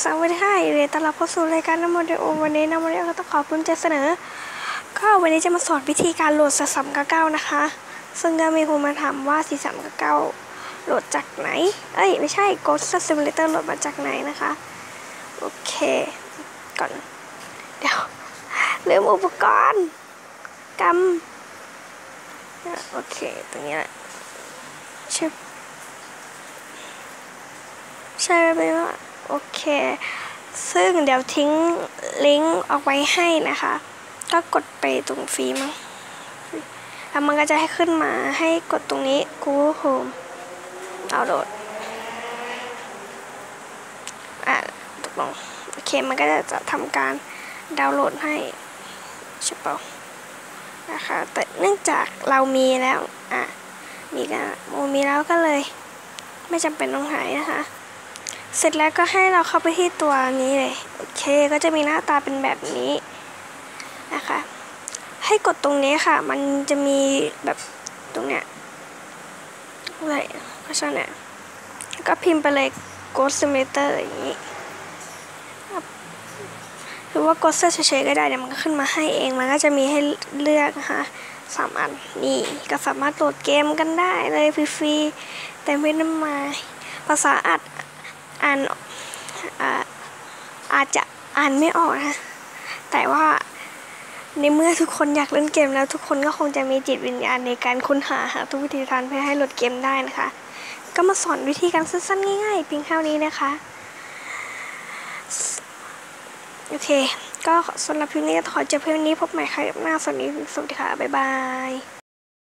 สวัสดีค่ะยินดีต้อนรับเข้าสู่รายการนโมเดโอวันนี้นโมเดโอก็ต้องขอบคุณใจเสนอ ก็วันนี้จะมาสอนวิธีการโหลดสามเก้านะคะ ซึ่งก็มีคนมาถามว่าสีสามเก้าโหลดจากไหน เอ้ยไม่ใช่ Ghost Simulator โหลดมาจากไหนนะคะ โอเค ก่อน เดี๋ยวลืมอุปกรณ์กำโอเค ตรงนี้แหละชึบใช่ไหมว่า โอเค ซึ่งเดี๋ยวทิ้งลิงก์เอาไว้ให้นะคะ ก็กดไปตรงฟรีมั้งแล้วมันก็จะให้ขึ้นมาให้กดตรงนี้ Google Home ดาวน์โหลดอะตกลงโอเค มันก็จะจะทำการดาวน์โหลดให้ใช่ปล่านะคะ แต่เนื่องจากเรามีแล้ว อะ มีกันโมมีแล้วก็เลย ไม่จำเป็นต้องหายนะคะ เสร็จแล้วก็ให้เราเข้าไปที่ตัวนี้เลย โอเค ก็จะมีหน้าตาเป็นแบบนี้นะคะ ให้กดตรงนี้ค่ะ มันจะมีแบบตรงเนี้ยอะไรเพราะฉะนั้นก็พิมพ์ไปเลย Ghost Simulator อย่างนี้หรือว่ากดเสื้อเฉยๆก็ได้เดี๋ยวมันก็ขึ้นมาให้เอง มันก็จะมีให้เลือกนะคะสามอันนี่ก็สามารถโหลดเกมกันได้เลยฟรีๆแต่ไม่น้ำมาภาษาอัด อ่านอาจจะอ่านไม่ออกนะ แต่ว่าในเมื่อทุกคนอยากเล่นเกมแล้วทุกคนก็คงจะมีจิตวิญญาณในการค้นหาหาทุกวิธีทางเพื่อให้หลดเกมได้นะคะ ก็มาสอนวิธีการสั้นๆง่ายๆเพียงเท่านี้นะคะโอเค ก็สำหรับคลิปนี้ขอจบเพียงนี้พบใหม่ใครบหน้าสวัสดีสวัสดีค่ะ บ๊ายบาย